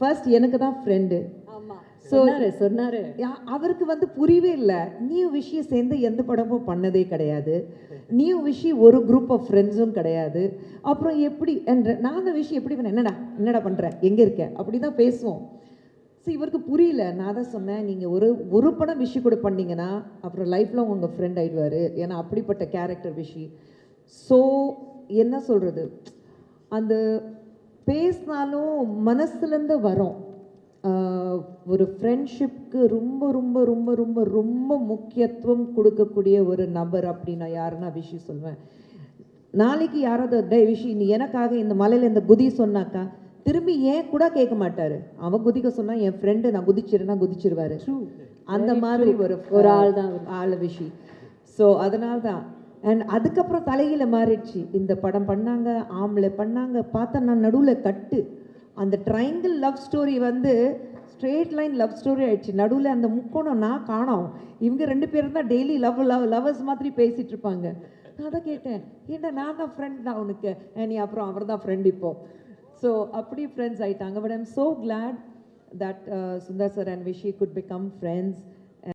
First எனக்கு தான் friend சொன்னாரு அவருக்கு வந்து புரியவே இல்லை. நியூ விஷயம் சேர்ந்து எந்த படமும் பண்ணதே கிடையாது. நியூ விஷயம் ஒரு குரூப் ஆஃப் ஃப்ரெண்ட்ஸும் கிடையாது. அப்புறம் எப்படி என்ற நாங்கள் விஷயம் எப்படி பண்ண என்னடா என்னடா பண்ணுற எங்கே இருக்க? அப்படி தான் பேசுவோம். ஸோ இவருக்கு புரியல. நான் தான் சொன்னேன் நீங்கள் ஒரு ஒரு படம் விஷயம் கூட பண்ணீங்கன்னா அப்புறம் லைஃப்பில் உங்கள் ஃப்ரெண்ட் ஆயிடுவார். ஏன்னா அப்படிப்பட்ட கேரக்டர் விஷி ஸோ என்ன சொல்கிறது அந்த பேசினாலும் மனசுலேருந்து வரோம். ஒரு ஃப்ரெண்ட்ஷிப்க்கு ரொம்ப ரொம்ப ரொம்ப ரொம்ப ரொம்ப முக்கியத்துவம் கொடுக்கக்கூடிய ஒரு நபர் அப்படின்னா யாருன்னா விஷயம் சொல்வேன். நாளைக்கு யாராவது டே விஷி நீ எனக்காக இந்த மலையில் இந்த குதி சொன்னாக்கா திரும்பி ஏன் கூட கேட்க மாட்டாரு. அவன் குதிக்க சொன்னா என் ஃப்ரெண்டு நான் குதிச்சிருன்னா குதிச்சிருவாரு. அந்த மாதிரி ஒரு ஒரு ஆள் தான். ஆள் விஷி. ஸோ அதனால தான் அண்ட் அதுக்கப்புறம் தலையில் மாறிடுச்சு. இந்த படம் பண்ணாங்க ஆம்பளை பண்ணாங்க பார்த்தா நான் நடுவில் கட்டு. அந்த ட்ரைங்கிள் லவ் ஸ்டோரி வந்து ஸ்ட்ரெயிட் லைன் லவ் ஸ்டோரி ஆயிடுச்சு. நடுவில் அந்த முக்கோணம் நான் காணோம். இவங்க ரெண்டு பேரும் தான் டெய்லி லவ் லவ் லவர்ஸ் மாதிரி பேசிகிட்டு இருப்பாங்க. நான் தான் கேட்டேன் ஏன்டா நான் தான் ஃப்ரெண்ட் தான் உனக்கு? நீ அப்புறம் அவர் தான் ஃப்ரெண்ட் இப்போ. ஸோ அப்படி ஃப்ரெண்ட்ஸ் ஆகிட்டாங்க but I'm so glad that Sundar sir and Vishy could become friends